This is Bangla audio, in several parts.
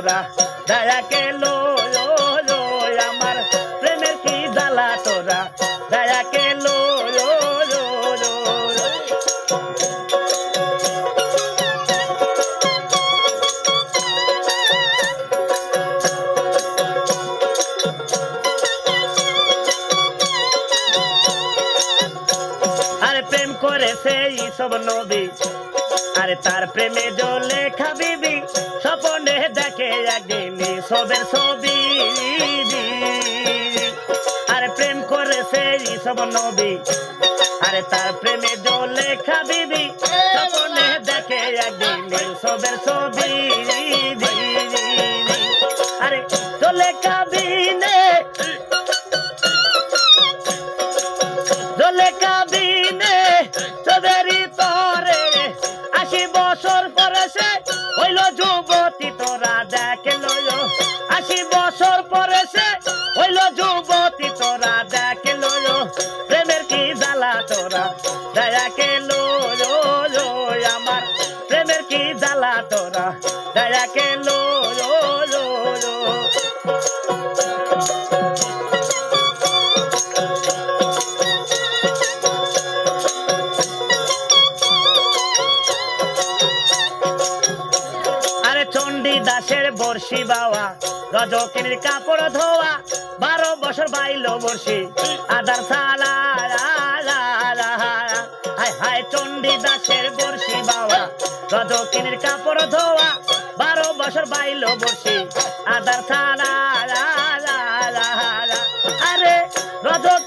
তোরা। দয়াকে লো আমার প্রেমের কি জ্বালা তোরা। দয়াকে লো প্রেম করেছে সব নবী। আরে তার প্রেমে জলে খাবিবি স্বপনে দেখে একদিন সবের ছবি আরে প্রেম করেছে সব নবী, আরে তার প্রেমে জলে খাবিবি স্বপনে দেখে একদিন সবের ছবি দেখে লইল। আশি বছর পরে সে হইল যুবতী, তোরা দেখে লইল। প্রেমের কি জ্বালা তোরা? দয়াকে লইল আমার। প্রেমের কি জ্বালা তোরা? দয়াকে লইল। দাসের বর্ষি বাওয়া, রজকিনীর কাপড় ধোয়া, বারো বছর বাইল বর্ষি আদার হায় হায়, চণ্ডী দাসের বর্ষি বাবা রজকিনীর কাপড় ধোয়া, বারো বছর বাইল বর্ষি আদার সালা আরে রজকিনী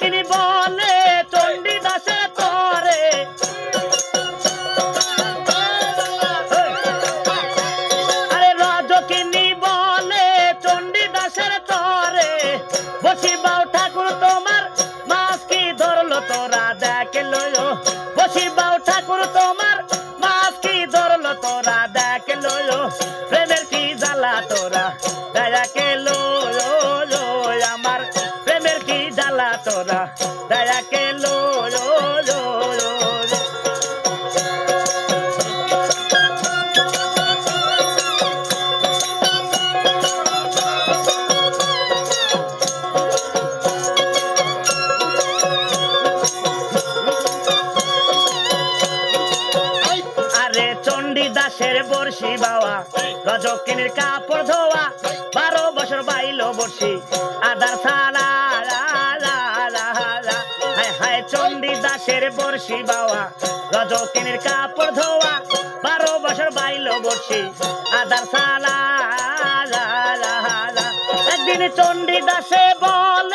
দেখে লইলো। বসি বাউ ঠাকুর তোমার, মাছ কি ধরলো তোরা? দেখে লইলো। প্রেমের কি জ্বালা তোরা? দয়াকে লয়ো আমার। প্রেমের কি জ্বালা তোরা? চণ্ডী দাসের বর্ষি বাবা রজকিনীর কাপড় ধোয়া, বারো বছর বাইল বর্ষি আদার সালা হায় দাসের বর্ষি বাবা রজকিনীর কাপড় ধোয়া, বারো বছর বাইল বর্ষি আদার সালা একদিন চণ্ডী দাসে বলে